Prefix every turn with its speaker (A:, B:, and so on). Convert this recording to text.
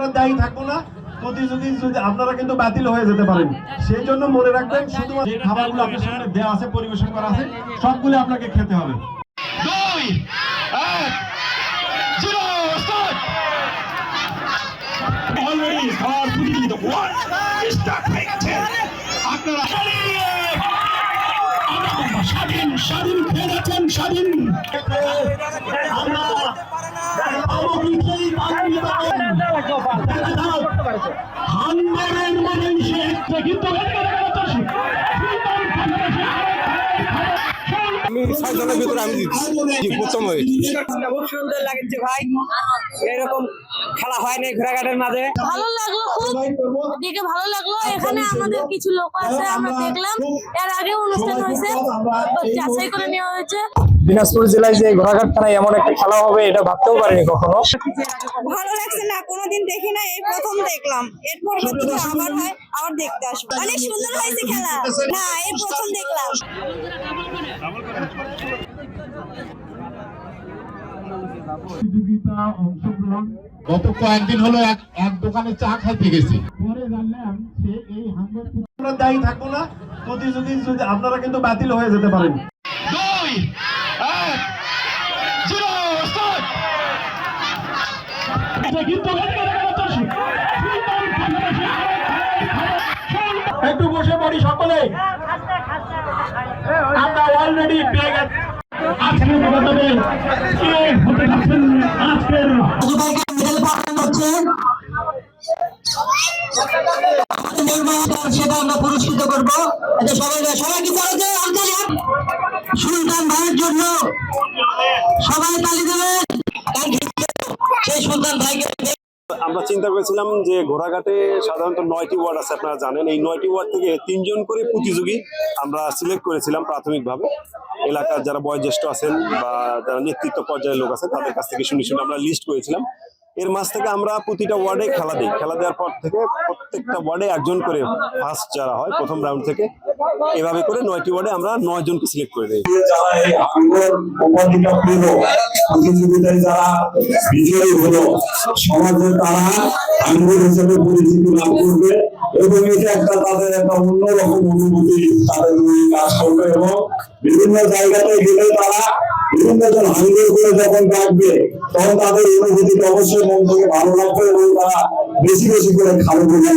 A: আমরা দায়ী থাকব না প্রতিযোগী যদি আপনারা কিন্তু বাতিল হয়ে যেতে পারেন। সেই জন্য মনে রাখবেন শুধুমাত্র যে খাবারগুলো আপনার সামনে দেওয়া আছে, পরিবেশন করা আছে, সবগুলো আপনাকে খেতে হবে।
B: দুই স্বাধীন স্বাধীন স্বাধীন।
C: সুন্দর লাগছে ভাই এরকম খেলা হয় নাই ঘোড়াঘাটের মাঝে
D: ভালো লাগল দেখে ভালো লাগল এখানে আমাদের কিছু লোক আছে আমরা দেখলাম এর আগে অনুষ্ঠান হয়েছে যাচাই করে নেওয়া হয়েছে।
E: দিনাজপুর জেলায় যে ঘোড়াঘাট থানায় এমন একটা খেলা হবে এটা ভাবতেও পারিনি কখনো।
F: ভালো লাগছে না কোনোদিন দেখি না এই প্রথম দেখলাম। এরপর যদি আবার হয় আবার দেখতে আসব। অনেক সুন্দর হয়েছে খেলা। না এই প্রথম দেখলাম।
B: গত কয়েকদিন হলো এক এক দোকানে চা খাইতে গেছি।
A: আমরা দায়ী থাকব না। প্রতিযোগী যদি আপনারা কিন্তু বাতিল হয়ে যেতে পারেন।
B: দুই এক জিরো স্টার্ট কিন্তু
A: একটু বসে পড়ি সকলে। আমরা অলরেডি পেয়ে গেছি।
B: আজকের মতামতে কে হতে যাচ্ছেন আজকের
C: সেটা আমরা পুরস্কৃত করব। সবাই সবাই কি করে সুলতান ভাইয়ের জন্য।
G: আমরা চিন্তা করেছিলাম যে ঘোড়াঘাটে সাধারণত নয়টি ওয়ার্ড আছে, আপনারা জানেন। এই নয়টি ওয়ার্ড থেকে তিনজন করে প্রতিযোগী আমরা সিলেক্ট করেছিলাম প্রাথমিকভাবে। এলাকার যারা বয়োজ্যেষ্ঠ আছেন বা যারা নেতৃত্ব পর্যায়ের লোক আছেন, তাদের কাছ থেকে শুনে শুনে আমরা লিস্ট করেছিলাম। এর মাঝ থেকে আমরা প্রতিটা ওয়ার্ডে খেলা দিই। খেলা দেওয়ার পর থেকে প্রত্যেকটা ওয়ার্ডে একজন করে ফার্স্ট যারা হয়, প্রথম রাউন্ড থেকে। এভাবে করে নয়টি ওয়ার্ডে আমরা নয় জনকে সিলেক্ট করে দিই।
H: যারা সমাজে তারা পরিচিতি লাভ করবে। একটা অনুভূতি তাদের কাজ বিভিন্ন জায়গাতে তারা বিভিন্ন করে যখন তখন তাদের অবশ্যই মন থেকে ভালো লাগবে এবং তারা বেশি বেশি করে খাবে বলে